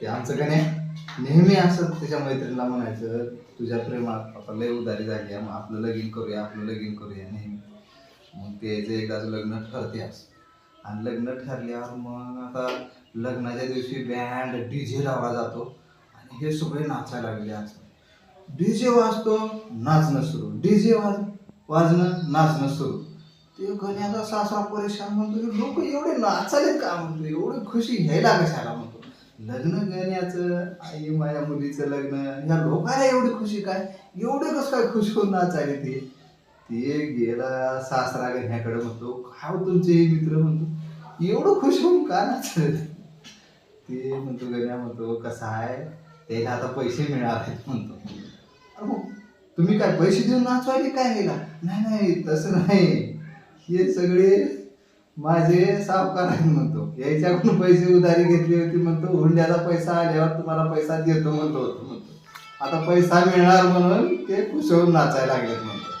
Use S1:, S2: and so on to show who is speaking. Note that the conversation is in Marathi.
S1: ते आमचं का नाही नेहमी असं त्याच्या मैत्रिणीला म्हणायचं तुझ्या प्रेमात आता लय उदारी झाली आहे, मग आपलं लगीन करूया आपलं लगीन करूया नेहमी. मग त्याचं एकदाच लग्न ठरते असं आणि लग्न ठरल्यावर मग आता लग्नाच्या दिवशी बँड डी जे लावला जातो. आणि हे सगळे नाचायला लागले असं डी जे वाजतो नाचणं सुरू. डी जे वाज वाजणं नाचणं सुरू. ते गण्याचा सासरा परेशान म्हणतो की लोक एवढे नाचालेत का? म्हणतो एवढी खुशी घ्यायला कशाला? म्हणतो. लग्न गण्याचं आई माझ्या मुलीचं लग्न ह्या लोकांना एवढी खुशी काय? एवढं कसं काय खुश होऊन नाचायले ते? ते गेला सासरा गण्याकडे म्हणतो काय हो तुमचे मित्र? म्हणतो एवढं खुश होऊन का नाचले ते म्हणतो गण्या म्हणतो कसं आहे? त्याला आता पैसे मिळालेत आहेत म्हणतो. मग तुम्ही काय पैसे देऊन नाचवायचे काय गेला नाही नाही तसं नाही. हे सगळे माझे सावकार म्हणतो याच्याकडून पैसे उधारी घेतली होती म्हणतो हुंड्याचा पैसा आल्यावर तुम्हाला पैसा देतो म्हणतो म्हणतो. आता पैसा मिळणार म्हणून ते खुश होऊन नाचायला लागलेत म्हणतो.